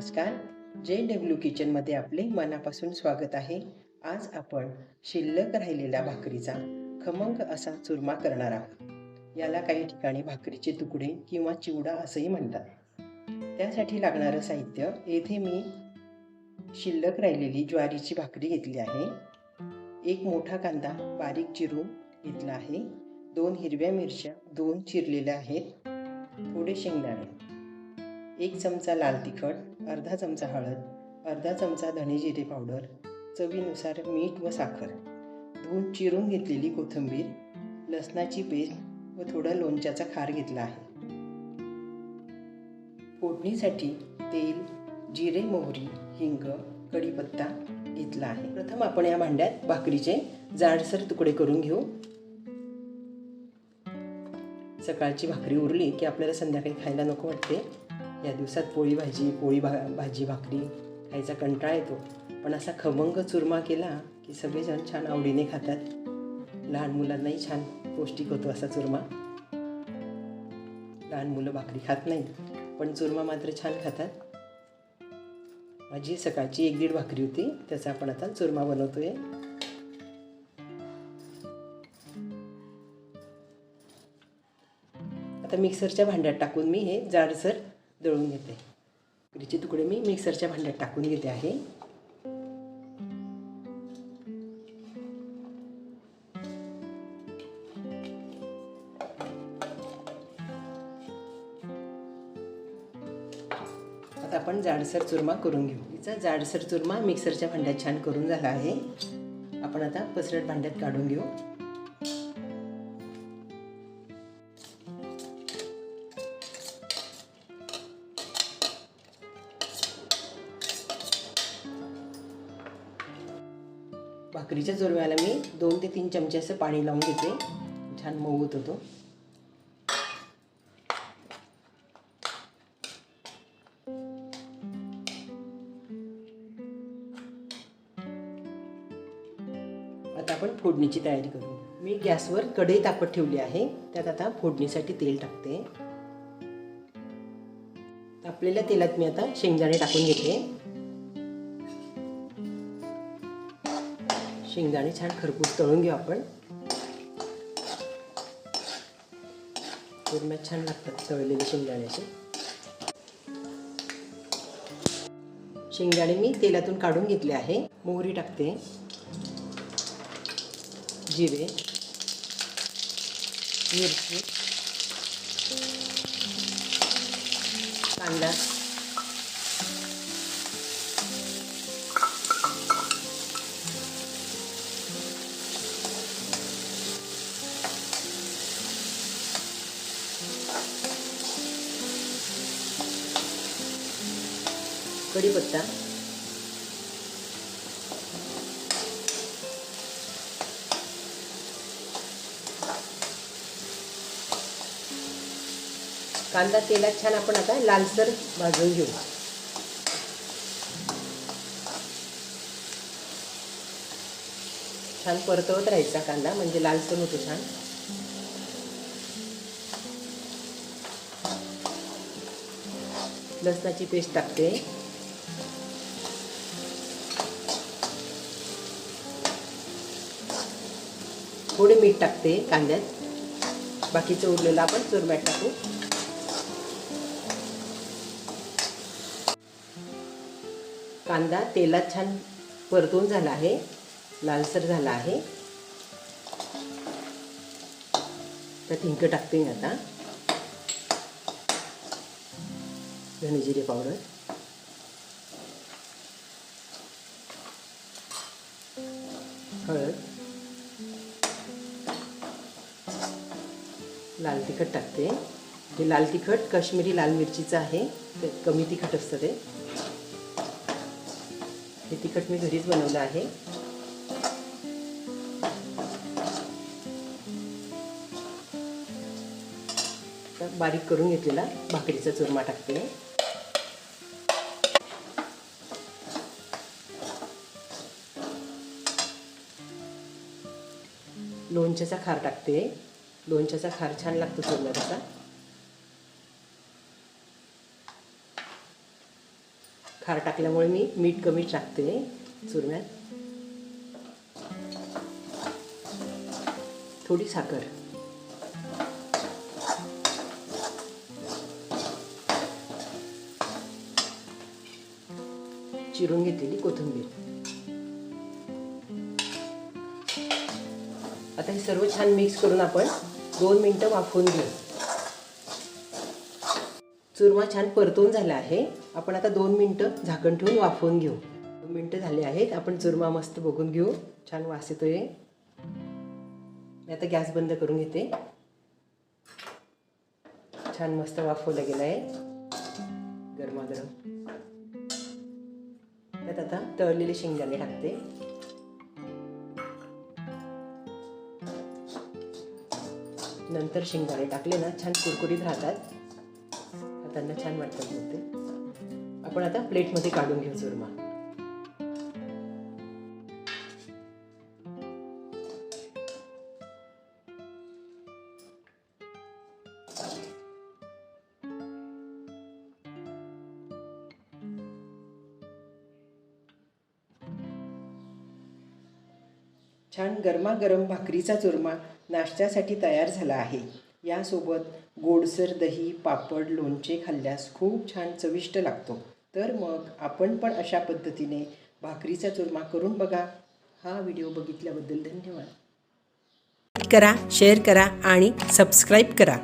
नमस्कार. J W किचनमध्ये आपले मनापासून स्वागत आहे. आज आपण शिल्लक राहिलेल्या भाकरीचा खमंग असा चुरमा करणार आहोत. याला काही ठिकाणी भाकरीचे तुकडे किंवा चिवडा असंही म्हणतात. त्यासाठी लागणारं साहित्य येथे मी शिल्लक राहिलेली ज्वारीची भाकरी घेतली आहे. एक मोठा कांदा बारीक चिरून घेतला आहे. दोन हिरव्या मिरच्या दोन चिरलेल्या आहेत. थोडे शेंगदाणे. एक चमचा लाल तिखट अर्धा चमचा हळद अर्धा चमचा धणे जिरे पावडर चवीनुसार मीठ व साखर. धुवून चिरून घेतलेली कोथिंबीर लसणाची पेस्ट व थोडा लोणच्याचा खार घेतला आहे. फोडणीसाठी तेल जिरे मोहरी हिंग कढीपत्ता घेतला आहे. प्रथम आपण या भांड्यात भाकरीचे जाडसर तुकडे करून घेऊ. सकाळची भाकरी उरली की आपल्याला संध्याकाळी खायला नको वाटते. या दिवसात पोळी भाजी पोळी भा भाजी भाकरी खायचा कंटाळा येतो. पण असा खमंग चुरमा केला की सगळेजण छान आवडीने खातात. लहान मुलांनाही छान पौष्टिक होतो असा चुरमा. लहान मुलं भाकरी खात नाहीत पण चुरमा मात्र छान खातात. माझी सकाळची एक दीड भाकरी होती त्याचा आपण आता चुरमा बनवतोय. आता मिक्सरच्या भांड्यात टाकून मी हे जाडसर दळून घेते. भाकरीचे तुकडे मी मिक्सरच्या भांड्यात टाकून घेते आहे. आता आपण जाडसर चुरमा करून घेऊ. तिचा जाडसर चुरमा मिक्सरच्या भांड्यात छान करून झाला आहे. आपण आता पसरट भांड्यात काढून घेऊ. भाकरीच्या जोरव्याला मी दोन ते तीन चमचे असं पाणी लावून घेते. छान मऊ होतो आता आपण फोडणीची तयारी करू. मी गॅसवर कढई तापत ठेवली आहे. त्यात आता फोडणीसाठी तेल टाकते. तापलेल्या तेलात मी आता शेंगदाणे टाकून घेते. शेंगदाणे छान खरपूस तळून घेऊ आपण. कुरम्यात छान लागतात तळलेले शेंगदाण्याचे शेंगदाणे मी तेलातून काढून घेतले आहे. मोहरी टाकते. जिरे. मिरची. कांदा. कढीपत्ता कांदा तेलात छान आपण आता लालसर भाजून घेऊ. छान परतवत राहायचा कांदा म्हणजे लालसर होतो छान. लसणाची पेस्ट टाकते. थोडे मीठ टाकते कांद्यात. बाकीचं उरलेलं आपण चुरम्यात टाकू. कांदा तेलात छान परतून झाला आहे. लालसर झाला आहे. तर हिंक टाकते मी आता. धने जिरे पावडर. हळद. लाल तिखट टाकते. हे लाल तिखट काश्मीरी लाल मिरचीचं आहे ते कमी तिखट असतं ते. हे तिखट मी घरीच बनवलं आहे. बारीक करून घेतलेला भाकरीचा चुरमा टाकते. लोणच्याचा खार टाकते. लोणच्याचा खार छान लागतो चुरम्याचा खार टाकल्यामुळे मी मीठ कमी टाकते चुरम्यात थोडी साखर. चिरून घेतलेली कोथिंबीर. आता हे सर्व छान मिक्स करून आपण दोन मिनटं वाफवून घेऊ. चुरमा छान परतून झाला आहे. आपण आता दोन मिनटं झाकण ठेवून वाफवून घेऊ. दोन मिनटं झाले आहेत. आपण चुरमा मस्त बघून घेऊ. छान वास येतोय. मी आता गॅस बंद करून घेते. छान मस्त वाफवलं गेलं आहे. गरमागरम त्यात आता तळलेले शेंगदाणे टाकते. नंतर शेंगदाणे टाकले ना छान कुरकुरीत राहतात. हातांना छान वाटतात मग ते आपण आता प्लेटमध्ये काढून घेऊ चुरमा. छान गरमागरम भाकरीचा चुरमा नाश्त्यासाठी तयार झाला आहे. यासोबत गोडसर दही पापड लोणचे खाल्ल्यास खूप छान चविष्ट लागतो. तर मग आपण पण अशा पद्धतीने भाकरीचा चुरमा करून बघा. हा व्हिडिओ बघितल्याबद्दल धन्यवाद. करा शेअर करा आणि सबस्क्राईब करा.